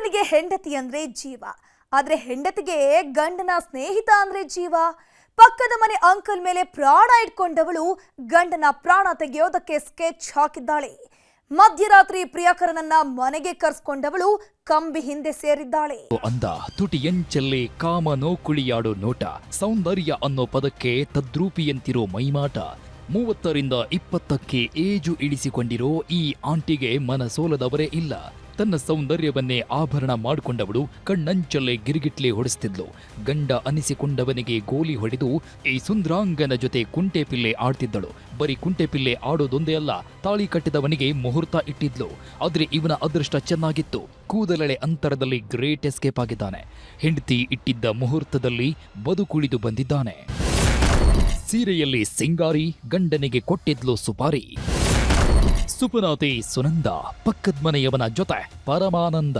ಗಂಡನಿಗೆ ಹೆಂಡತಿ ಅಂದ್ರೆ ಜೀವ. ಆದ್ರೆ ಹೆಂಡತಿಗೆ ಗಂಡನ ಸ್ನೇಹಿತ ಅಂದ್ರೆ ಜೀವ. ಪಕ್ಕದ ಮನೆ ಅಂಕಲ್ ಮೇಲೆ ಪ್ರಾಣ ಇಟ್ಕೊಂಡವಳು ಗಂಡನ ಪ್ರಾಣ ತೆಗೆಯೋದಕ್ಕೆ ಸ್ಕೆಚ್ ಹಾಕಿದ್ದಾಳೆ. ಮಧ್ಯರಾತ್ರಿ ಪ್ರಿಯಕರನನ್ನ ಮನೆಗೆ ಕರೆಸ್ಕೊಂಡವಳು ಕಂಬಿ ಹಿಂದೆ ಸೇರಿದ್ದಾಳೆ. ಅಂದ ತುಟಿಯಂಚಲ್ಲಿ ಕಾಮ ನೋಕುಳಿಯಾಡು ನೋಟ, ಸೌಂದರ್ಯ ಅನ್ನೋ ಪದಕ್ಕೆ ತದ್ರೂಪಿಯಂತಿರೋ ಮೈಮಾಟ, ಮೂವತ್ತರಿಂದ ಇಪ್ಪತ್ತಕ್ಕೆ ಏಜು ಇಳಿಸಿಕೊಂಡಿರೋ ಈ ಆಂಟಿಗೆ ಮನಸೋಲದವರೇ ಇಲ್ಲ. ತನ್ನ ಸೌಂದರ್ಯವನ್ನೇ ಆಭರಣ ಮಾಡಿಕೊಂಡವಳು ಕಣ್ಣಂಚಲ್ಲೇ ಗಿರಿಗಿಟ್ಲೆ ಹೊಡೆಸ್ತಿದ್ಲು. ಗಂಡ ಅನಿಸಿಕೊಂಡವನಿಗೆ ಗೋಲಿ ಹೊಡೆದು ಈ ಸುಂದ್ರಾಂಗನ ಜೊತೆ ಕುಂಟೆ ಪಿಲ್ಲೆ ಆಡ್ತಿದ್ದಳು. ಬರೀ ಕುಂಟೆ ಪಿಲ್ಲೆ ಆಡೋದೊಂದೇ ಅಲ್ಲ, ತಾಳಿ ಕಟ್ಟಿದವನಿಗೆ ಮುಹೂರ್ತ ಇಟ್ಟಿದ್ಲು. ಆದ್ರೆ ಇವನ ಅದೃಷ್ಟ ಚೆನ್ನಾಗಿತ್ತು. ಕೂದಲೆಳೆ ಅಂತರದಲ್ಲಿ ಗ್ರೇಟ್ ಎಸ್ಕೇಪ್ ಆಗಿದ್ದಾನೆ. ಹೆಂಡತಿ ಇಟ್ಟಿದ್ದ ಮುಹೂರ್ತದಲ್ಲಿ ಬದುಕುಳಿದು ಬಂದಿದ್ದಾನೆ. ಸೀರೆಯಲ್ಲಿ ಸಿಂಗಾರಿ, ಗಂಡನಿಗೆ ಕೊಟ್ಟಿದ್ಲು ಸುಪಾರಿ. ಸುಪನಾತಿ ಸುನಂದ ಪಕ್ಕದ ಮನೆಯವನ ಜೊತೆ ಪರಮಾನಂದ.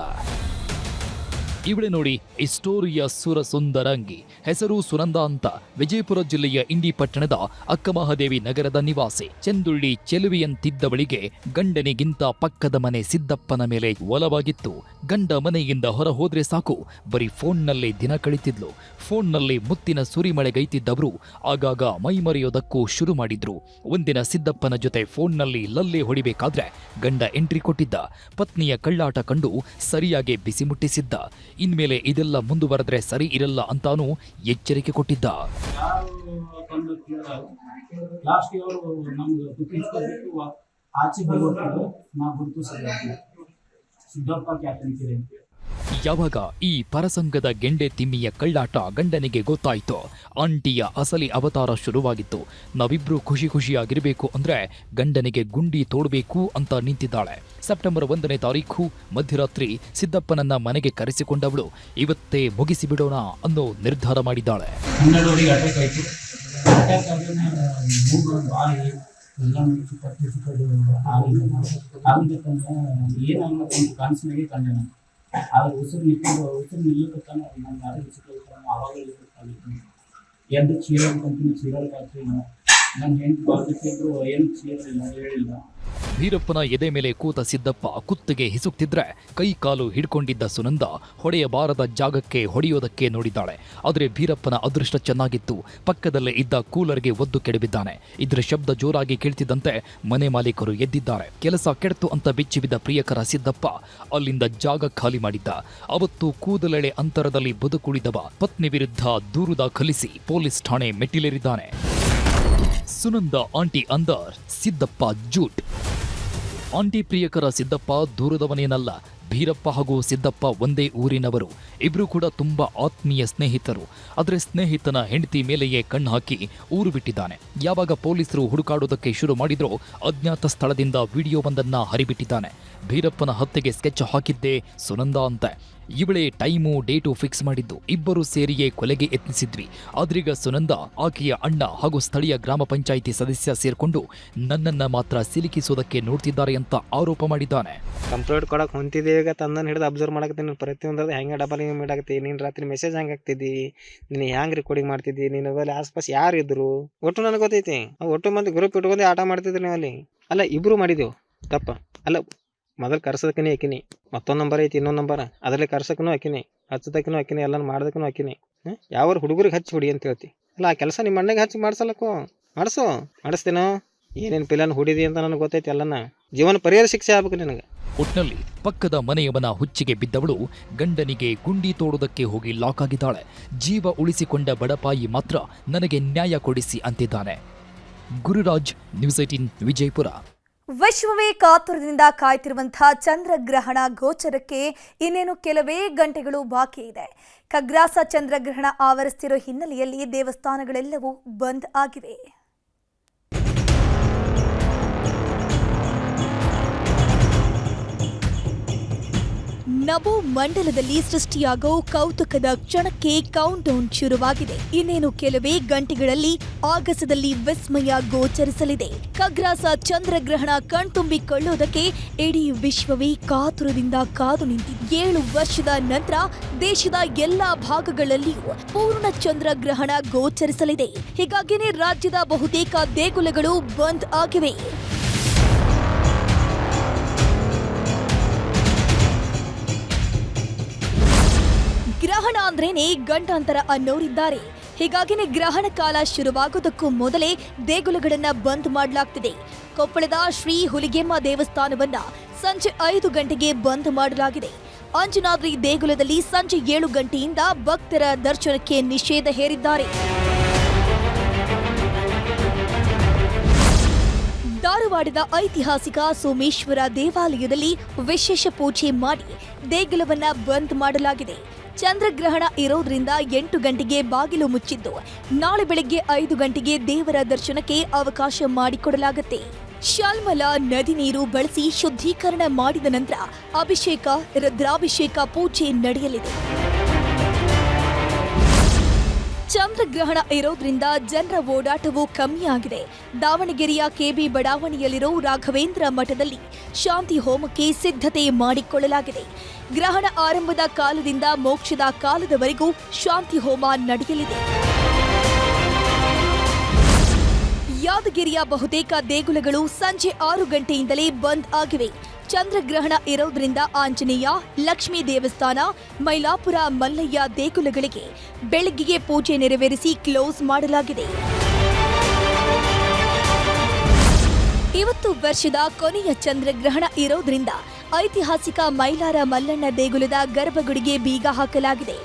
ಇವಳೆ ನೋಡಿ ಇಸ್ಟೋರಿಯ ಸುರಸುಂದರಂಗಿ. ಸುರ ಸುಂದರಂಗಿ ಹೆಸರು ಸುನಂದ ಅಂತ. ವಿಜಯಪುರ ಜಿಲ್ಲೆಯ ಇಂಡಿ ಪಟ್ಟಣದ ಅಕ್ಕಮಹಾದೇವಿ ನಗರದ ನಿವಾಸಿ. ಚೆಂದುಳ್ಳಿ ಚೆಲುವೆಯಂತಿದ್ದವಳಿಗೆ ಗಂಡನಿಗಿಂತ ಪಕ್ಕದ ಮನೆ ಸಿದ್ದಪ್ಪನ ಮೇಲೆ ಒಲವಾಗಿತ್ತು. ಗಂಡ ಮನೆಯಿಂದ ಹೊರ ಹೋದ್ರೆ ಸಾಕು. ಬರೀ ಫೋನ್ನಲ್ಲಿ ದಿನ ಕಳಿತಿದ್ಲು. ಫೋನ್ನಲ್ಲಿ ಮುತ್ತಿನ ಸುರಿಮಳೆಗೈತಿದ್ದವರು ಆಗಾಗ ಮೈಮರೆಯೋದಕ್ಕೂ ಶುರು ಮಾಡಿದ್ರು. ಒಂದಿನ ಸಿದ್ದಪ್ಪನ ಜೊತೆ ಫೋನ್ನಲ್ಲಿ ಲಲ್ಲೆ ಹೊಡಿಬೇಕಾದ್ರೆ ಗಂಡ ಎಂಟ್ರಿ ಕೊಟ್ಟಿದ್ದ. ಪತ್ನಿಯ ಕಳ್ಳಾಟ ಕಂಡು ಸರಿಯಾಗಿ ಬಿಸಿ ಮುಟ್ಟಿಸಿದ್ದ. ಇನ್ಮೇಲೆ ಇದೆಲ್ಲ ಮುಂದುವರೆದ್ರೆ ಸರಿ ಇರಲ್ಲ ಅಂತಾನೂ ಎಚ್ಚರಿಕೆ ಕೊಟ್ಟಿದ್ದ. ಸಿದ್ದಪ್ಪ ಕ್ಯಾಪ್ಟನ್ಕಿರಿ ಅಂತ ಯಾವಾಗ ಈ ಪರಸಂಗದ ಗೆಂಡೆ ತಿಮ್ಮಿಯ ಕಳ್ಳಾಟ ಗಂಡನಿಗೆ ಗೊತ್ತಾಯಿತು? ಆಂಟಿಯ ಅಸಲಿ ಅವತಾರ ಶುರುವಾಗಿತ್ತು. ನಾವಿಬ್ರು ಖುಷಿ ಖುಷಿಯಾಗಿರಬೇಕು ಅಂದ್ರೆ ಗಂಡನಿಗೆ ಗುಂಡಿ ತೋಡಬೇಕು ಅಂತ ನಿಂತಿದ್ದಾಳೆ. ಸೆಪ್ಟೆಂಬರ್ ಒಂದನೇ ತಾರೀಖು, ಮಧ್ಯರಾತ್ರಿ ಸಿದ್ದಪ್ಪನನ್ನ ಮನೆಗೆ ಕರೆಸಿಕೊಂಡವಳು. ಇವತ್ತೇ ಮುಗಿಸಿ ಬಿಡೋಣ ಅನ್ನೋ ನಿರ್ಧಾರ ಮಾಡಿದ್ದಾಳೆ. ಕನಸಿನಾಗೆ ಕಂಡೆ ನಾನು. ಆದ್ರೆ ಉಸಿರು ನಿಂತು ಉಸಿರು ನಿಲ್ಲಕತ್ತಾನ ನನ್ನ ಗಾಡಿ ನಮ್ಮ ಆವಾಗ ಇಲ್ಲಿಕತ್ತಾನ ಎದ್ದು ಚೀರಲ್ ಕಂಪನಿ ಕಾತ್ರಿ ನನ್ನ ಹೆಂಡತಿ ಬಾಳ್ತಿದ್ರು ಏನು ಚೀರಲಿಲ್ಲ, ಹೇಳಿಲ್ಲ. ಭೀರಪ್ಪನ ಎದೆ ಮೇಲೆ ಕೂತ ಸಿದ್ದಪ್ಪ ಕುತ್ತಿಗೆ ಹಿಸುಕ್ತಿದ್ರೆ ಕೈ ಕಾಲು ಹಿಡ್ಕೊಂಡಿದ್ದ ಸುನಂದ ಹೊಡೆಯಬಾರದ ಜಾಗಕ್ಕೆ ಹೊಡೆಯೋದಕ್ಕೆ ನೋಡಿದ್ದಾಳೆ. ಆದರೆ ಭೀರಪ್ಪನ ಅದೃಷ್ಟ ಚೆನ್ನಾಗಿತ್ತು. ಪಕ್ಕದಲ್ಲೇ ಇದ್ದ ಕೂಲರ್ಗೆ ಒದ್ದು ಕೆಡಬಿದ್ದಾನೆ ಇದರ ಶಬ್ದ ಜೋರಾಗಿ ಕೇಳ್ತಿದ್ದಂತೆ ಮನೆ ಮಾಲೀಕರು ಎದ್ದಿದ್ದಾರೆ. ಕೆಲಸ ಕೆಡ್ತು ಅಂತ ಬಿಚ್ಚಿಬಿದ್ದ ಪ್ರಿಯಕರ ಸಿದ್ದಪ್ಪ ಅಲ್ಲಿಂದ ಜಾಗ ಖಾಲಿ ಮಾಡಿದ್ದ. ಅವತ್ತು ಕೂದಲೆಳೆ ಅಂತರದಲ್ಲಿ ಬದುಕುಳಿದವ ಪತ್ನಿ ವಿರುದ್ಧ ದೂರು ದಾಖಲಿಸಿ ಪೊಲೀಸ್ ಠಾಣೆ ಮೆಟ್ಟಿಲೇರಿದ್ದಾನೆ. ಸುನಂದ ಆಂಟಿ ಅಂದರ್, ಸಿದ್ದಪ್ಪ ಜೂಟ್. ಆಂಟಿ ಪ್ರಿಯಕರ ಸಿದ್ದಪ್ಪ ದೂರದವನೇನಲ್ಲ ಭೀರಪ್ಪ ಹಾಗೂ ಸಿದ್ದಪ್ಪ ಒಂದೇ ಊರಿನವರು. ಇಬ್ರು ಕೂಡ ತುಂಬಾ ಆತ್ಮೀಯ ಸ್ನೇಹಿತರು. ಆದರೆ ಸ್ನೇಹಿತನ ಹೆಂಡತಿ ಮೇಲೆಯೇ ಕಣ್ಣು ಹಾಕಿ ಊರು ಬಿಟ್ಟಿದ್ದಾನೆ. ಯಾವಾಗ ಪೊಲೀಸರು ಹುಡುಕಾಡೋದಕ್ಕೆ ಶುರು ಮಾಡಿದ್ರೋ ಅಜ್ಞಾತ ಸ್ಥಳದಿಂದ ವಿಡಿಯೋವೊಂದನ್ನ ಹರಿಬಿಟ್ಟಿದ್ದಾನೆ. ಭೀರಪ್ಪನ ಹತ್ಯೆಗೆ ಸ್ಕೆಚ್ ಹಾಕಿದ್ದೇ ಸುನಂದ ಅಂತೆ. ಇವಳೇ ಟೈಮು, ಡೇಟು ಫಿಕ್ಸ್ ಮಾಡಿದ್ದು. ಇಬ್ಬರು ಸೇರಿಯೇ ಕೊಲೆಗೆ ಯತ್ನಿಸಿದ್ವಿ. ಆದ್ರೀಗ ಸುನಂದ, ಆಕೆಯ ಅಣ್ಣ ಹಾಗೂ ಸ್ಥಳೀಯ ಗ್ರಾಮ ಪಂಚಾಯಿತಿ ಸದಸ್ಯ ಸೇರಿಕೊಂಡು ನನ್ನನ್ನ ಮಾತ್ರ ಸಿಲುಕಿಸೋದಕ್ಕೆ ನೋಡ್ತಿದ್ದಾರೆ ಅಂತ ಆರೋಪ ಮಾಡಿದ್ದಾನೆ. ಕಂಪ್ಲೇಂಟ್ ಕೊಡಕ್ಕೆ ಹೊಂತಿದ್ದೆ ಈಗ ತಂದನ್ ಹಿಡಿದು ಅಬ್ಸರ್ವ್ ಮಾಡಕತ್ತೀನಿ. ಪ್ರತಿಯೊಂದು ಹೆಂಗೆ ಡಬಲ್ ಹಿಂಗೆ ಮಾಡಾಕತ್ತಿ ನೀನು ರಾತ್ರಿ ಮೆಸೇಜ್ ಹೆಂಗೆ ಆಗ್ತಿದ್ದಿ ನೀನು ಹೆಂಗೆ ರೆಕಾರ್ಡಿಂಗ್ ಮಾಡ್ತಿದ್ದಿ, ನೀನು ಅಲ್ಲಿ ಆಸ್ಪಾಸ್ ಯಾರು ಇದ್ರು? ಒಟ್ಟು ನನಗೆ ಗೊತ್ತೈತಿ. ಒಟ್ಟು ಮಂದಿ ಗ್ರೂಪ್ ಇಟ್ಕೊಂಡು ಆಟ ಮಾಡ್ತಿದ್ರು ನೀವು ಅಲ್ಲಿ ಅಲ್ಲ ಇಬ್ರು ಮಾಡಿದೆವು ತಪ್ಪ. ಅಲ್ಲ ಮೊದಲು ಕರ್ಸೋದಕ್ಕೇ ಆಕಿನಿ, ಮತ್ತೊಂದು ನಂಬರ್ ಐತಿ, ಇನ್ನೊಂದು ನಂಬರ್ ಅದರಲ್ಲಿ ಕರ್ಸೋಕ್ಕೂ ಆಕಿನಿ ಹಚ್ಚದಕ್ಕೂ ಹಾಕಿನಿ ಎಲ್ಲ ಮಾಡೋದಕ್ಕೂ ಹಾಕಿನಿ ಯಾವ ಹುಡುಗರಿಗೆ ಹಚ್ಚಿ ಹೊಡಿ ಅಂತ ಹೇಳ್ತಿ. ಅಲ್ಲ, ಆ ಕೆಲಸ ನಿಮ್ಮ ಅಣ್ಣಗೆ ಹಚ್ಚಿ ಮಾಡ್ಸಲ್ಲಕ್ಕೋ ಮಾಡಿಸು, ಮಾಡಿಸ್ತೇನೋ? ಏನೇನು ಪಿಲನ್ ಹುಡಿದಿ ಅಂತ ನನಗೆ ಗೊತ್ತೈತಿ ಎಲ್ಲನ. ಜೀವನ ಪರಿಹಾರ ಶಿಕ್ಷೆ ಆಗ್ಬೇಕು ನಿನಗೆ. ಒಟ್ನಲ್ಲಿ ಪಕ್ಕದ ಮನೆಯವನ ಹುಚ್ಚಿಗೆ ಬಿದ್ದವಳು ಗಂಡನಿಗೆ ಗುಂಡಿ ತೋಡುವುದಕ್ಕೆ ಹೋಗಿ ಲಾಕ್ ಆಗಿದ್ದಾಳೆ. ಜೀವ ಉಳಿಸಿಕೊಂಡ ಬಡಪಾಯಿ ಮಾತ್ರ ನನಗೆ ನ್ಯಾಯ ಕೊಡಿಸಿ ಅಂತಿದ್ದಾನೆ. Gururaj, news eighteen Vijayapura. ವಿಶ್ವವೇ ಕಾತುರದಿಂದ ಕಾಯ್ತಿರುವಂತಹ ಚಂದ್ರಗ್ರಹಣ ಗೋಚರಕ್ಕೆ ಇನ್ನೇನು ಕೆಲವೇ ಗಂಟೆಗಳು ಬಾಕಿ ಇದೆ. ಖಗ್ರಾಸ ಚಂದ್ರಗ್ರಹಣ ಆವರಿಸ್ತಿರೋ ಹಿನ್ನೆಲೆಯಲ್ಲಿ ದೇವಸ್ಥಾನಗಳೆಲ್ಲವೂ ಬಂದ್ ಆಗಿವೆ. ನಭೋ ಮಂಡಲದಲ್ಲಿ ಸೃಷ್ಟಿಯಾಗೋ ಕೌತುಕದ ಕ್ಷಣಕ್ಕೆ ಕೌಂಟ್ ಡೌನ್ ಶುರುವಾಗಿದೆ. ಇನ್ನೇನು ಕೆಲವೇ ಗಂಟೆಗಳಲ್ಲಿ ಆಗಸದಲ್ಲಿ ವಿಸ್ಮಯ ಗೋಚರಿಸಲಿದೆ. ಖಗ್ರಾಸ ಚಂದ್ರಗ್ರಹಣ ಕಣ್ತುಂಬಿಕೊಳ್ಳುವುದಕ್ಕೆ ಇಡೀ ವಿಶ್ವವೇ ಕಾತುರದಿಂದ ಕಾದು ನಿಂತಿದೆ. ಏಳು ವರ್ಷದ ನಂತರ ದೇಶದ ಎಲ್ಲಾ ಭಾಗಗಳಲ್ಲಿಯೂ ಪೂರ್ಣ ಚಂದ್ರಗ್ರಹಣ ಗೋಚರಿಸಲಿದೆ. ಹೀಗಾಗಿನೇ ರಾಜ್ಯದ ಬಹುತೇಕ ದೇಗುಲಗಳು ಬಂದ್ ಆಗಿವೆ. ಗ್ರಹಣ ಅಂದ್ರೇನೆ ಗಂಟಾಂತರ ಅನ್ನೋರಿದ್ದಾರೆ. ಹೀಗಾಗಿನೇ ಗ್ರಹಣ ಕಾಲ ಶುರುವಾಗುವುದಕ್ಕೂ ಮೊದಲೇ ದೇಗುಲಗಳನ್ನ ಬಂದ್ ಮಾಡಲಾಗ್ತಿದೆ. ಕೊಪ್ಪಳದ ಶ್ರೀ ಹುಲಿಗೆಮ್ಮ ದೇವಸ್ಥಾನವನ್ನ ಸಂಜೆ ಐದು ಗಂಟೆಗೆ ಬಂದ್ ಮಾಡಲಾಗಿದೆ. ಅಂಜನಾದ್ರಿ ದೇಗುಲದಲ್ಲಿ ಸಂಜೆ ಏಳು ಗಂಟೆಯಿಂದ ಭಕ್ತರ ದರ್ಶನಕ್ಕೆ ನಿಷೇಧ ಹೇರಿದ್ದಾರೆ. ಧಾರವಾಡದ ಐತಿಹಾಸಿಕ ಸೋಮೇಶ್ವರ ದೇವಾಲಯದಲ್ಲಿ ವಿಶೇಷ ಪೂಜೆ ಮಾಡಿ ದೇಗುಲವನ್ನ ಬಂದ್ ಮಾಡಲಾಗಿದೆ. ಚಂದ್ರಗ್ರಹಣ ಇರೋದ್ರಿಂದ ಎಂಟು ಗಂಟೆಗೆ ಬಾಗಿಲು ಮುಚ್ಚಿದ್ದು, ನಾಳೆ ಬೆಳಗ್ಗೆ ಐದು ಗಂಟೆಗೆ ದೇವರ ದರ್ಶನಕ್ಕೆ ಅವಕಾಶ ಮಾಡಿಕೊಡಲಾಗುತ್ತೆ. ಶಾಲ್ಮಲ ನದಿ ನೀರು ಬಳಸಿ ಶುದ್ಧೀಕರಣ ಮಾಡಿದ ನಂತರ ಅಭಿಷೇಕ, ರುದ್ರಾಭಿಷೇಕ ಪೂಜೆ ನಡೆಯಲಿದೆ. ಚಂದ್ರಗ್ರಹಣ ಇರೋದ್ರಿಂದ ಜನರ ಓಡಾಟವು ಕಮ್ಮಿಯಾಗಿದೆ. ದಾವಣಗೆರೆಯ ಕೆಬಿ ಬಡಾವಣೆಯಲ್ಲಿರೋ ರಾಘವೇಂದ್ರ ಮಠದಲ್ಲಿ ಶಾಂತಿ ಹೋಮಕ್ಕೆ ಸಿದ್ಧತೆ ಮಾಡಿಕೊಳ್ಳಲಾಗಿದೆ. ಗ್ರಹಣ ಆರಂಭದ ಕಾಲದಿಂದ ಮೋಕ್ಷದ ಕಾಲದವರೆಗೂ ಶಾಂತಿ ಹೋಮ ನಡೆಯಲಿದೆ. ಯಾದಗಿರಿಯ ಬಹುತೇಕ ದೇಗುಲಗಳು ಸಂಜೆ ಆರು ಗಂಟೆಯಿಂದಲೇ ಬಂದ್ ಆಗಿವೆ. ಚಂದ್ರಗ್ರಹಣ ಇರೋದ್ರಿಂದ ಆಂಜನೇಯ, ಲಕ್ಷ್ಮೀ ದೇವಸ್ಥಾನ, ಮೈಲಾಪುರ ಮಲ್ಲಯ್ಯ ದೇಗುಲಗಳಿಗೆ ಬೆಳಗ್ಗೆಗೆ ಪೂಜೆ ನೆರವೇರಿಸಿ ಕ್ಲೋಸ್ ಮಾಡಲಾಗಿದೆ. ಇವತ್ತು ವರ್ಷದ ಕೊನೆಯ ಚಂದ್ರಗ್ರಹಣ ಇರೋದ್ರಿಂದ ಐತಿಹಾಸಿಕ ಮೈಲಾರ ಮಲ್ಲಣ್ಣ ದೇಗುಲದ ಗರ್ಭಗುಡಿಗೆ ಬೀಗ ಹಾಕಲಾಗಿದೆ.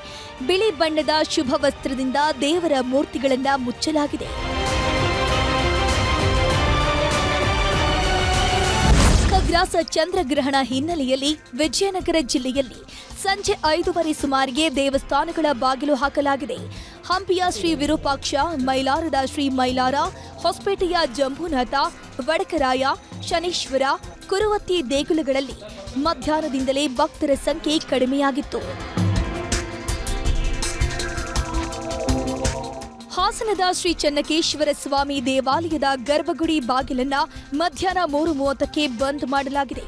ಬಿಳಿ ಬಣ್ಣದ ಶುಭ ವಸ್ತ್ರದಿಂದ ದೇವರ ಮೂರ್ತಿಗಳನ್ನು ಮುಚ್ಚಲಾಗಿದೆ. ಖಗ್ರಾಸ ಚಂದ್ರಗ್ರಹಣ ಹಿನ್ನೆಲೆಯಲ್ಲಿ ವಿಜಯನಗರ ಜಿಲ್ಲೆಯಲ್ಲಿ ಸಂಜೆ ಐದೂವರೆ ಸುಮಾರಿಗೆ ದೇವಸ್ಥಾನಗಳ ಬಾಗಿಲು ಹಾಕಲಾಗಿದೆ. ಹಂಪಿಯ ಶ್ರೀ ವಿರೂಪಾಕ್ಷ, ಮೈಲಾರದ ಶ್ರೀ ಮೈಲಾರ, ಹೊಸಪೇಟೆಯ ಜಂಬೂನಾಥ, ವಡಕರಾಯ, ಶನೇಶ್ವರ, ಕುರುವತ್ತಿ ದೇಗುಲಗಳಲ್ಲಿ ಮಧ್ಯಾಹ್ನದಿಂದಲೇ ಭಕ್ತರ ಸಂಖ್ಯೆ ಕಡಿಮೆಯಾಗಿತ್ತು. ಹಾಸನದ ಶ್ರೀ ಚನ್ನಕೇಶ್ವರ ಸ್ವಾಮಿ ದೇವಾಲಯದ ಗರ್ಭಗುಡಿ ಬಾಗಿಲನ್ನ ಮಧ್ಯಾಹ್ನ ಮೂರು ಮೂವತ್ತಕ್ಕೆ ಬಂದ್ ಮಾಡಲಾಗಿದೆ.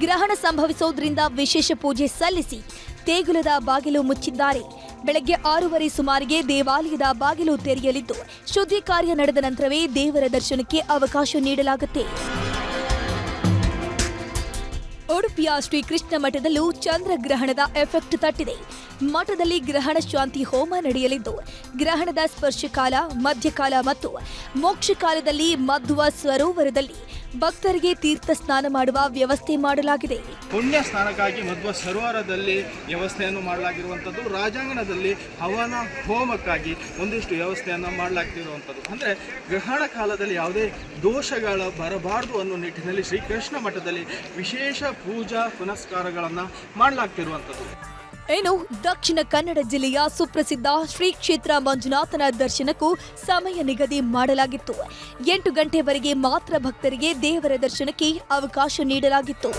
ಗ್ರಹಣ ಸಂಭವಿಸೋದ್ರಿಂದ ವಿಶೇಷ ಪೂಜೆ ಸಲ್ಲಿಸಿ ದೇಗುಲದ ಬಾಗಿಲು ಮುಚ್ಚಿದ್ದಾರೆ. ಬೆಳಗ್ಗೆ ಆರೂವರೆ ಸುಮಾರಿಗೆ ದೇವಾಲಯದ ಬಾಗಿಲು ತೆರೆಯಲಿದ್ದು, ಶುದ್ಧಿ ಕಾರ್ಯ ನಡೆದ ನಂತರವೇ ದೇವರ ದರ್ಶನಕ್ಕೆ ಅವಕಾಶ ನೀಡಲಾಗುತ್ತೆ. ಉಡುಪಿಯ ಶ್ರೀ ಕೃಷ್ಣ ಮಠದಲ್ಲೂ ಚಂದ್ರಗ್ರಹಣದ ಎಫೆಕ್ಟ್ ತಟ್ಟಿದೆ. ಮಠದಲ್ಲಿ ಗ್ರಹಣ ಶಾಂತಿ ಹೋಮ ನಡೆಯಲಿದ್ದು, ಗ್ರಹಣದ ಸ್ಪರ್ಶಕಾಲ ಮಧ್ಯಕಾಲ ಮತ್ತು ಮೋಕ್ಷಕಾಲದಲ್ಲಿ ಮಧ್ವ ಸರೋವರದಲ್ಲಿ ಭಕ್ತರಿಗೆ ತೀರ್ಥ ಸ್ನಾನ ಮಾಡುವ ವ್ಯವಸ್ಥೆ ಮಾಡಲಾಗಿದೆ. ಪುಣ್ಯ ಸ್ನಾನಕ್ಕಾಗಿ ಮಧ್ವ ಸರೋವರದಲ್ಲಿ ವ್ಯವಸ್ಥೆಯನ್ನು ಮಾಡಲಾಗಿರುವಂಥದ್ದು, ರಾಜಾಂಗಣದಲ್ಲಿ ಹವನ ಹೋಮಕ್ಕಾಗಿ ಒಂದಿಷ್ಟು ವ್ಯವಸ್ಥೆಯನ್ನು ಮಾಡಲಾಗ್ತಿರುವಂಥದ್ದು. ಅಂದರೆ ಗ್ರಹಣ ಕಾಲದಲ್ಲಿ ಯಾವುದೇ ದೋಷಗಳು ಬರಬಾರದು ಅನ್ನೋ ನಿಟ್ಟಿನಲ್ಲಿ ಶ್ರೀಕೃಷ್ಣ ಮಠದಲ್ಲಿ ವಿಶೇಷ ಪೂಜಾ ಪುನಸ್ಕಾರಗಳನ್ನು ಮಾಡಲಾಗ್ತಿರುವಂಥದ್ದು. ಇನ್ನು ದಕ್ಷಿಣ ಕನ್ನಡ ಜಿಲ್ಲೆಯ ಸುಪ್ರಸಿದ್ಧ ಶ್ರೀ ಕ್ಷೇತ್ರ ಮಂಜುನಾಥನ ದರ್ಶನಕ್ಕೂ ಸಮಯ ನಿಗದಿ ಮಾಡಲಾಗಿತ್ತು. ಎಂಟು ಗಂಟೆವರೆಗೆ ಮಾತ್ರ ಭಕ್ತರಿಗೆ ದೇವರ ದರ್ಶನಕ್ಕೆ ಅವಕಾಶ ನೀಡಲಾಗಿತ್ತು.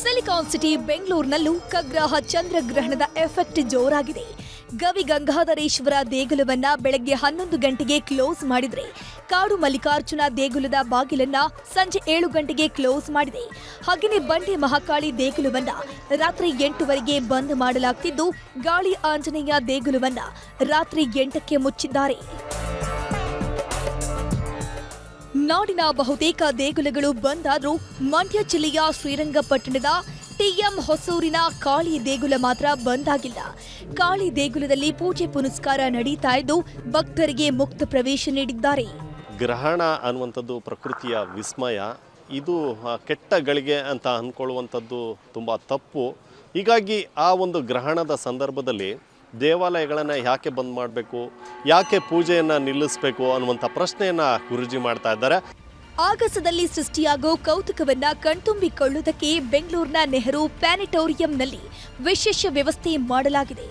ಸಿಲಿಕಾನ್ ಸಿಟಿ ಬೆಂಗಳೂರಿನಲ್ಲೂ ಕಗ್ರಹ ಚಂದ್ರಗ್ರಹಣದ ಎಫೆಕ್ಟ್ ಜೋರಾಗಿದೆ. ಗವಿ ಗಂಗಾಧರೇಶ್ವರ ದೇಗುಲವನ್ನ ಬೆಳಗ್ಗೆ ಹನ್ನೊಂದು ಗಂಟೆಗೆ ಕ್ಲೋಸ್ ಮಾಡಿದ್ರೆ ಕಾಡು ಮಲ್ಲಿಕಾರ್ಜುನ ದೇಗುಲದ ಬಾಗಿಲನ್ನ ಸಂಜೆ ಏಳು ಗಂಟೆಗೆ ಕ್ಲೋಸ್ ಮಾಡಿದೆ. ಹಾಗೆಯೇ ಬಂಡೆ ಮಹಾಕಾಳಿ ದೇಗುಲವನ್ನ ರಾತ್ರಿ ಎಂಟುವರೆಗೆ ಬಂದ್ ಮಾಡಲಾಗ್ತಿದ್ದು, ಗಾಳಿ ಆಂಜನೇಯ ದೇಗುಲವನ್ನ ರಾತ್ರಿ ಎಂಟಕ್ಕೆ ಮುಚ್ಚಿದ್ದಾರೆ. ನಾಡಿನ ಬಹುತೇಕ ದೇಗುಲಗಳು ಬಂದಾದರೂ ಮಂಡ್ಯ ಜಿಲ್ಲೆಯ ಶ್ರೀರಂಗಪಟ್ಟಣದ ಟಿಎಂ ಹೊಸೂರಿನ ಕಾಳಿ ದೇಗುಲ ಮಾತ್ರ ಬಂದ್ ಆಗಿಲ್ಲ ಕಾಳಿ ದೇಗುಲದಲ್ಲಿ ಪೂಜೆ ಪುನಸ್ಕಾರ ನಡೀತಾ ಇದ್ದು ಭಕ್ತರಿಗೆ ಮುಕ್ತ ಪ್ರವೇಶ ನೀಡಿದ್ದಾರೆ. ಗ್ರಹಣ ಅನ್ನುವಂಥದ್ದು ಪ್ರಕೃತಿಯ ವಿಸ್ಮಯ. ಇದು ಕೆಟ್ಟ ಗಳಿಗೆ ಅಂತ ಅಂದ್ಕೊಳ್ಳುವಂಥದ್ದು ತುಂಬ ತಪ್ಪು. ಹೀಗಾಗಿ ಆ ಒಂದು ಗ್ರಹಣದ ಸಂದರ್ಭದಲ್ಲಿ ದೇವಾಲಯಗಳನ್ನು ಯಾಕೆ ಬಂದ್ ಮಾಡಬೇಕು? ಯಾಕೆ ಪೂಜೆಯನ್ನು ನಿಲ್ಲಿಸಬೇಕು ಅನ್ನುವಂಥ ಪ್ರಶ್ನೆಯನ್ನು ಗುರುಜಿ ಮಾಡ್ತಾ ಇದ್ದಾರೆ. ಆಗಸದಲ್ಲಿ ಸೃಷ್ಟಿಯಾಗೋ ಕೌತುಕವನ್ನ ಕಣ್ತುಂಬಿಕೊಳ್ಳುವುದಕ್ಕೆ ಬೆಂಗಳೂರಿನ ನೆಹರು ಪ್ಲಾನೆಟೋರಿಯಂನಲ್ಲಿ ವಿಶೇಷ ವ್ಯವಸ್ಥೆ ಮಾಡಲಾಗಿದೆ.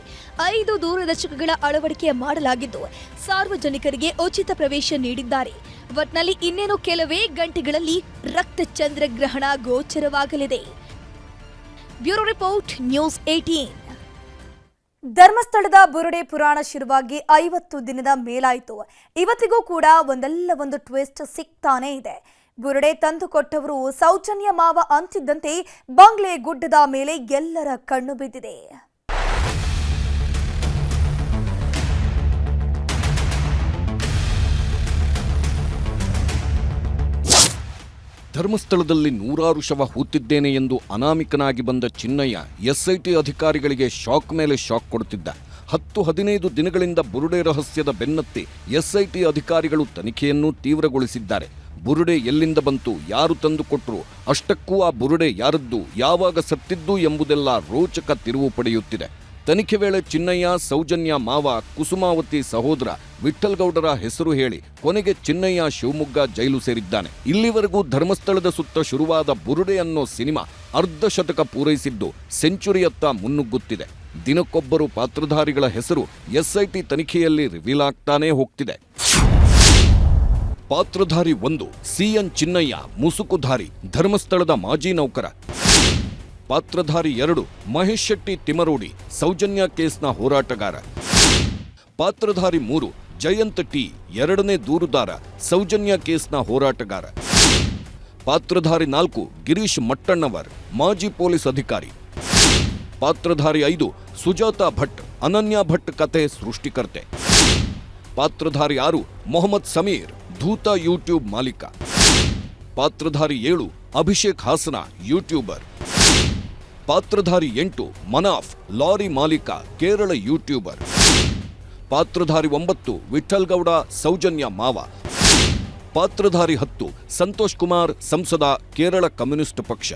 ಐದು ದೂರದರ್ಶಕಗಳ ಅಳವಡಿಕೆ ಮಾಡಲಾಗಿದ್ದು, ಸಾರ್ವಜನಿಕರಿಗೆ ಉಚಿತ ಪ್ರವೇಶ ನೀಡಿದ್ದಾರೆ. ಒಟ್ನಲ್ಲಿ ಇನ್ನೇನು ಕೆಲವೇ ಗಂಟೆಗಳಲ್ಲಿ ರಕ್ತ ಚಂದ್ರಗ್ರಹಣ ಗೋಚರವಾಗಲಿದೆ. ಬ್ಯೂರೋ ರಿಪೋರ್ಟ್, ನ್ಯೂಸ್ ಏಟೀನ್ ಧರ್ಮಸ್ಥಳದ ಬುರುಡೆ ಪುರಾಣ ಶುರುವಾಗಿ ಐವತ್ತು ದಿನದ ಮೇಲಾಯಿತು. ಇವತ್ತಿಗೂ ಕೂಡ ಒಂದಲ್ಲ ಒಂದು ಟ್ವಿಸ್ಟ್ ಸಿಗ್ತಾನೇ ಇದೆ. ಬುರುಡೆ ತಂದುಕೊಟ್ಟವರು ಸೌಜನ್ಯ ಮಾವ ಅಂತಿದ್ದಂತೆ ಬಂಗ್ಲೆ ಗುಡ್ಡದ ಮೇಲೆ ಎಲ್ಲರ ಕಣ್ಣು ಬಿದ್ದಿದೆ. ಧರ್ಮಸ್ಥಳದಲ್ಲಿ ನೂರಾರು ಶವ ಹೂತಿದ್ದೇನೆ ಎಂದು ಅನಾಮಿಕನಾಗಿ ಬಂದ ಚಿನ್ನಯ್ಯ ಎಸ್ಐಟಿ ಅಧಿಕಾರಿಗಳಿಗೆ ಶಾಕ್ ಮೇಲೆ ಶಾಕ್ ಕೊಡುತ್ತಿದ್ದ. ಹತ್ತು ಹದಿನೈದು ದಿನಗಳಿಂದ ಬುರುಡೆ ರಹಸ್ಯದ ಬೆನ್ನತ್ತಿ ಎಸ್ಐಟಿ ಅಧಿಕಾರಿಗಳು ತನಿಖೆಯನ್ನು ತೀವ್ರಗೊಳಿಸಿದ್ದಾರೆ. ಬುರುಡೆ ಎಲ್ಲಿಂದ ಬಂತು, ಯಾರು ತಂದು ಕೊಟ್ಟರು ಅಷ್ಟಕ್ಕೂ ಆ ಬುರುಡೆ ಯಾರದ್ದು, ಯಾವಾಗ ಸತ್ತಿದ್ದು ಎಂಬುದೆಲ್ಲ ರೋಚಕ ತಿರುವು ಪಡೆಯುತ್ತಿದೆ. ತನಿಖೆ ವೇಳೆ ಚಿನ್ನಯ್ಯ, ಸೌಜನ್ಯ, ಮಾವ, ಕುಸುಮಾವತಿ ಸಹೋದರ ವಿಠಲ್ಗೌಡರ ಹೆಸರು ಹೇಳಿ ಕೊನೆಗೆ ಚಿನ್ನಯ್ಯ, ಶಿವಮೊಗ್ಗ ಜೈಲು ಸೇರಿದ್ದಾನೆ. ಇಲ್ಲಿವರೆಗೂ ಧರ್ಮಸ್ಥಳದ ಸುತ್ತ ಶುರುವಾದ ಬುರುಡೆ ಅನ್ನೋ ಸಿನಿಮಾ ಅರ್ಧ ಶತಕ ಪೂರೈಸಿದ್ದು ಸೆಂಚುರಿಯತ್ತ ಮುನ್ನುಗ್ಗುತ್ತಿದೆ. ದಿನಕ್ಕೊಬ್ಬರು ಪಾತ್ರಧಾರಿಗಳ ಹೆಸರು ಎಸ್ಐಟಿ ತನಿಖೆಯಲ್ಲಿ ರಿವೀಲ್ ಆಗ್ತಾನೇ ಹೋಗ್ತಿದೆ. ಪಾತ್ರಧಾರಿ ಒಂದು ಸಿಎನ್ ಚಿನ್ನಯ್ಯ, ಮುಸುಕುಧಾರಿ, ಧರ್ಮಸ್ಥಳದ ಮಾಜಿ ನೌಕರ. ಪಾತ್ರಧಾರಿ ಎರಡು ಮಹೇಶ್ ಶೆಟ್ಟಿ ತಿಮರೋಡಿ, ಸೌಜನ್ಯ ಕೇಸ್ನ ಹೋರಾಟಗಾರ. ಪಾತ್ರಧಾರಿ ಮೂರು ಜಯಂತ್ ಟಿ, ಎರಡನೇ ದೂರುದಾರ, ಸೌಜನ್ಯ ಕೇಸ್ನ ಹೋರಾಟಗಾರ. ಪಾತ್ರಧಾರಿ ನಾಲ್ಕು ಗಿರೀಶ್ ಮಟ್ಟಣ್ಣವರ್, ಮಾಜಿ ಪೊಲೀಸ್ ಅಧಿಕಾರಿ. ಪಾತ್ರಧಾರಿ ಐದು ಸುಜಾತಾ ಭಟ್, ಅನನ್ಯ ಭಟ್ ಕತೆ ಸೃಷ್ಟಿಕರ್ತೆ. ಪಾತ್ರಧಾರಿ ಆರು ಮೊಹಮ್ಮದ್ ಸಮೀರ್, ಧೂತ ಯೂಟ್ಯೂಬ್ ಮಾಲೀಕ. ಪಾತ್ರಧಾರಿ ಏಳು ಅಭಿಷೇಕ್ ಹಾಸನ, ಯೂಟ್ಯೂಬರ್. ಪಾತ್ರಧಾರಿ ಎಂಟು ಮನಾಫ್, ಲಾರಿ ಮಾಲೀಕ, ಕೇರಳ ಯೂಟ್ಯೂಬರ್. ಪಾತ್ರಧಾರಿ ಒಂಬತ್ತು ವಿಠಲ್ಗೌಡ ಸೌಜನ್ಯ ಮಾವ. ಪಾತ್ರಧಾರಿ ಹತ್ತು ಸಂತೋಷ್ ಕುಮಾರ್, ಸಂಸದ, ಕೇರಳ ಕಮ್ಯುನಿಸ್ಟ್ ಪಕ್ಷ.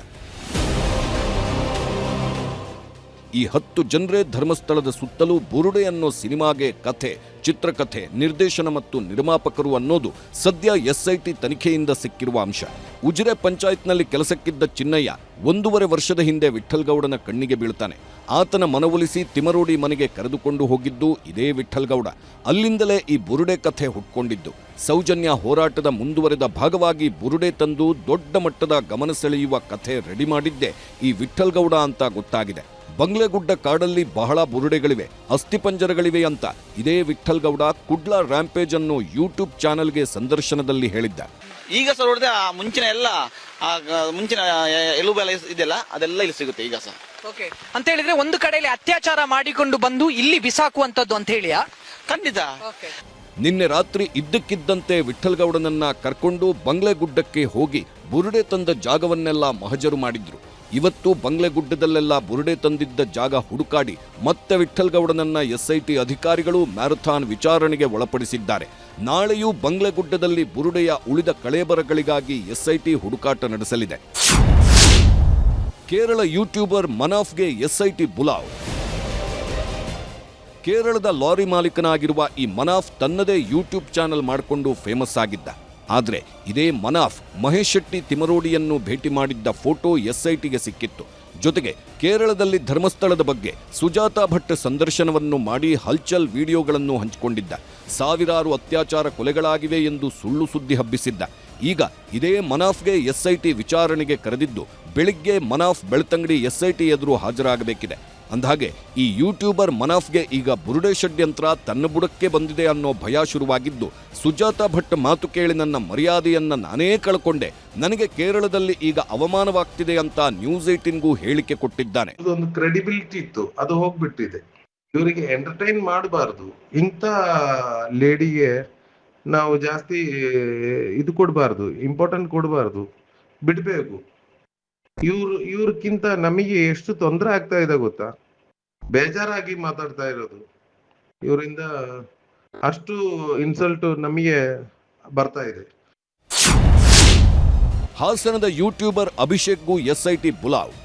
ಈ ಹತ್ತು ಜನರೇ ಧರ್ಮಸ್ಥಳದ ಸುತ್ತಲೂ ಬುರುಡೆ ಅನ್ನೋ ಸಿನಿಮಾಗೆ ಕಥೆ. ಚಿತ್ರಕಥೆ, ನಿರ್ದೇಶನ ಮತ್ತು ನಿರ್ಮಾಪಕರು ಅನ್ನೋದು ಸದ್ಯ ಎಸ್ಐಟಿ ತನಿಖೆಯಿಂದ ಸಿಕ್ಕಿರುವ ಅಂಶ. ಉಜಿರೆ ಪಂಚಾಯತ್ನಲ್ಲಿ ಕೆಲಸಕ್ಕಿದ್ದ ಚಿನ್ನಯ್ಯ ಒಂದೂವರೆ ವರ್ಷದ ಹಿಂದೆ ವಿಠಲ್ಗೌಡನ ಕಣ್ಣಿಗೆ ಬೀಳ್ತಾನೆ. ಆತನ ಮನವೊಲಿಸಿ ತಿಮರೋಡಿ ಮನೆಗೆ ಕರೆದುಕೊಂಡು ಹೋಗಿದ್ದು ಇದೇ ವಿಠಲ್ಗೌಡ ಅಲ್ಲಿಂದಲೇ ಈ ಬುರುಡೆ ಕಥೆ ಹುಟ್ಕೊಂಡಿದ್ದು. ಸೌಜನ್ಯ ಹೋರಾಟದ ಮುಂದುವರೆದ ಭಾಗವಾಗಿ ಬುರುಡೆ ತಂದು ದೊಡ್ಡ ಮಟ್ಟದ ಗಮನ ಸೆಳೆಯುವ ಕಥೆ ರೆಡಿ ಮಾಡಿದ್ದೇ ಈ ವಿಠಲ್ಗೌಡ ಅಂತ ಗೊತ್ತಾಗಿದೆ. ಬಂಗ್ಲೆಗುಡ್ಡ ಕಾಡಲ್ಲಿ ಬಹಳ ಬುರುಡೆಗಳಿವೆ ಅಸ್ಥಿಪಂಜರಗಳಿವೆ ಅಂತ ಇದೇ ವಿಠಲ್ಗೌಡ ಕುಡ್ಲ ರ್ಯಾಂಪೇಜ್ ಅನ್ನು ಯೂಟ್ಯೂಬ್ ಚಾನೆಲ್ಗೆ ಸಂದರ್ಶನದಲ್ಲಿ ಹೇಳಿದ್ದ. ಈಗ ಸರ್ ನೋಡಿದ್ರೆ ಆ ಮುಂಚಿನ ಎಲ್ಲ ಆ ಗ- ಮುಂಚಿನ ಎಲುಬೆಲ್ಲ ಇದೆಯಲ್ಲ ಅದೆಲ್ಲ ಇಲ್ಲಿ ಸಿಗುತ್ತೆ ಈಗ ಸರ್. ಓಕೆ. ಅಂತ ಹೇಳಿದ್ರೆ ಒಂದು ಕಡೆಯಲ್ಲಿ ಅತ್ಯಾಚಾರ ಮಾಡಿಕೊಂಡು ಬಂದು ಇಲ್ಲಿ ಬಿಸಾಕುವಂತದ್ದು ಅಂತ ಹೇಳಿಯಾ? ಖಂಡಿತ. ನಿನ್ನೆ ರಾತ್ರಿ ಇದ್ದಕ್ಕಿದ್ದಂತೆ ವಿಠಲ್ಗೌಡನನ್ನ ಕರ್ಕೊಂಡು ಬಂಗ್ಲೆಗುಡ್ಡಕ್ಕೆ ಹೋಗಿ ಬುರುಡೆ ತಂದ ಜಾಗವನ್ನೆಲ್ಲ ಮಹಜರು ಮಾಡಿದ್ರು. ಇವತ್ತು ಬಂಗ್ಲೆಗುಡ್ಡದಲ್ಲೆಲ್ಲ ಬುರುಡೆ ತಂದಿದ್ದ ಜಾಗ ಹುಡುಕಾಡಿ ಮತ್ತೆ ವಿಠಲ್ಗೌಡನನ್ನ ಎಸ್ಐಟಿ ಅಧಿಕಾರಿಗಳು ಮ್ಯಾರಥಾನ್ ವಿಚಾರಣೆಗೆ ಒಳಪಡಿಸಿದ್ದಾರೆ. ನಾಳೆಯೂ ಬಂಗ್ಲೆಗುಡ್ಡದಲ್ಲಿ ಬುರುಡೆಯ ಉಳಿದ ಕಳೇಬರಗಳಿಗಾಗಿ ಎಸ್ಐಟಿ ಹುಡುಕಾಟ ನಡೆಸಲಿದೆ. ಕೇರಳ ಯೂಟ್ಯೂಬರ್ ಮನಾಫ್ಗೆ ಎಸ್ಐಟಿ ಬುಲಾವ್. ಕೇರಳದ ಲಾರಿ ಮಾಲೀಕನಾಗಿರುವ ಈ ಮನಾಫ್ ತನ್ನದೇ ಯೂಟ್ಯೂಬ್ ಚಾನೆಲ್ ಮಾಡಿಕೊಂಡು ಫೇಮಸ್ ಆಗಿದ್ದ. ಆದರೆ ಇದೇ ಮನಾಫ್ ಮಹೇಶ್ ಶೆಟ್ಟಿ ತಿಮರೋಡಿಯನ್ನು ಭೇಟಿ ಮಾಡಿದ್ದ ಫೋಟೋ ಎಸ್ಐಟಿಗೆ ಸಿಕ್ಕಿತ್ತು. ಜೊತೆಗೆ ಕೇರಳದಲ್ಲಿ ಧರ್ಮಸ್ಥಳದ ಬಗ್ಗೆ ಸುಜಾತಾ ಭಟ್ ಸಂದರ್ಶನವನ್ನು ಮಾಡಿ ಹಲ್ಚಲ್ ವಿಡಿಯೋಗಳನ್ನು ಹಂಚಿಕೊಂಡಿದ್ದ. ಸಾವಿರಾರು ಅತ್ಯಾಚಾರ ಕೊಲೆಗಳಾಗಿವೆ ಎಂದು ಸುಳ್ಳು ಸುದ್ದಿ ಹಬ್ಬಿಸಿದ್ದ. ಈಗ ಇದೇ ಮನಾಫ್ಗೆ ಎಸ್ಐಟಿ ವಿಚಾರಣೆಗೆ ಕರೆದಿದ್ದು, ಬೆಳಿಗ್ಗೆ ಮನಾಫ್ ಬೆಳ್ತಂಗಡಿ ಎಸ್ಐಟಿ ಎದುರು ಹಾಜರಾಗಬೇಕಿದೆ. ಅಂದಹಾಗೆ, ಈ ಯೂಟ್ಯೂಬರ್ ಮನಾಫ್ಗೆ ಈಗ ಬುರುಡೆ ಷಡ್ಯಂತ್ರ ತನ್ನ ಬುಡಕ್ಕೆ ಬಂದಿದೆ ಅನ್ನೋ ಭಯ ಶುರುವಾಗಿದ್ದು, ಸುಜಾತಾ ಭಟ್ ಮಾತು ಕೇಳಿ ನನ್ನ ಮರ್ಯಾದೆಯನ್ನ ನಾನೇ ಕಳ್ಕೊಂಡೆ. ನನಗೆ ಕೇರಳದಲ್ಲಿ ಈಗ ಅವಮಾನವಾಗ್ತಿದೆ ಅಂತ ನ್ಯೂಸ್ ಏಟಿನ್ಗೂ ಹೇಳಿಕೆ ಕೊಟ್ಟಿದ್ದಾನೆ. ಒಂದು ಕ್ರೆಡಿಬಿಲಿಟಿ ಇತ್ತು. ಅದು ಹೋಗ್ಬಿಟ್ಟಿದೆ. ಇವರಿಗೆ ಎಂಟರ್ಟೈನ್ ಮಾಡಬಾರ್ದು. ಇಂಥ ಲೇಡಿಗೆ ನಾವು ಜಾಸ್ತಿ ಇದು ಕೊಡಬಾರ್ದು ಇಂಪಾರ್ಟೆಂಟ್ ಕೊಡಬಾರ್ದು. ಬಿಡಬೇಕು. ಇವ್ರು ಇವ್ರಕ್ಕಿಂತ ನಮಗೆ ಎಷ್ಟು ತೊಂದರೆ ಆಗ್ತಾ ಇದೆ ಗೊತ್ತಾ? ಬೇಜಾರಾಗಿ ಮಾತಾಡ್ತಾ ಇರೋದು. ಇವರಿಂದ ಅಷ್ಟು ಇನ್ಸಲ್ಟ್ ನಮಗೆ ಬರ್ತಾ ಇದೆ. ಹಾಸನದ ಯೂಟ್ಯೂಬರ್ ಅಭಿಷೇಕ್ಗೂ ಎಸ್ಐಟಿ ಬುಲಾವ್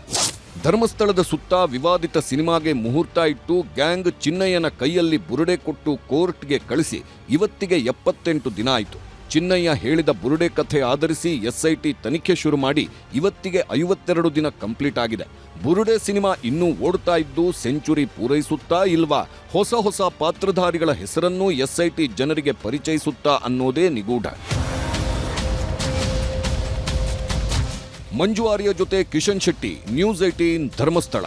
ಧರ್ಮಸ್ಥಳದ ಸುತ್ತ ವಿವಾದಿತ ಸಿನಿಮಾಗೆ ಮುಹೂರ್ತ ಇಟ್ಟು ಗ್ಯಾಂಗ್ ಚಿನ್ನಯ್ಯನ ಕೈಯಲ್ಲಿ ಬುರುಡೆ ಕೊಟ್ಟು ಕೋರ್ಟ್ಗೆ ಕಳಿಸಿ ಇವತ್ತಿಗೆ ಎಪ್ಪತ್ತೆಂಟು ದಿನ ಆಯಿತು. ಚಿನ್ನಯ್ಯ ಹೇಳಿದ ಬುರುಡೆ ಕಥೆ ಆಧರಿಸಿ ಎಸ್ಐಟಿ ತನಿಖೆ ಶುರು ಮಾಡಿ ಇವತ್ತಿಗೆ ಐವತ್ತೆರಡು ದಿನ ಕಂಪ್ಲೀಟ್ ಆಗಿದೆ. ಬುರುಡೆ ಸಿನಿಮಾ ಇನ್ನೂ ಓಡ್ತಾ ಇದ್ದು ಸೆಂಚುರಿ ಪೂರೈಸುತ್ತಾ ಇಲ್ವಾ? ಹೊಸ ಹೊಸ ಪಾತ್ರಧಾರಿಗಳ ಹೆಸರನ್ನು ಎಸ್ಐಟಿ ಜನರಿಗೆ ಪರಿಚಯಿಸುತ್ತಾ ಅನ್ನೋದೇ ನಿಗೂಢ. ಮಂಜುವಾರಿಯ ಜೊತೆ ಕಿಶನ್ ಶೆಟ್ಟಿ, ನ್ಯೂಸ್ ಏಟೀನ್ ಧರ್ಮಸ್ಥಳ.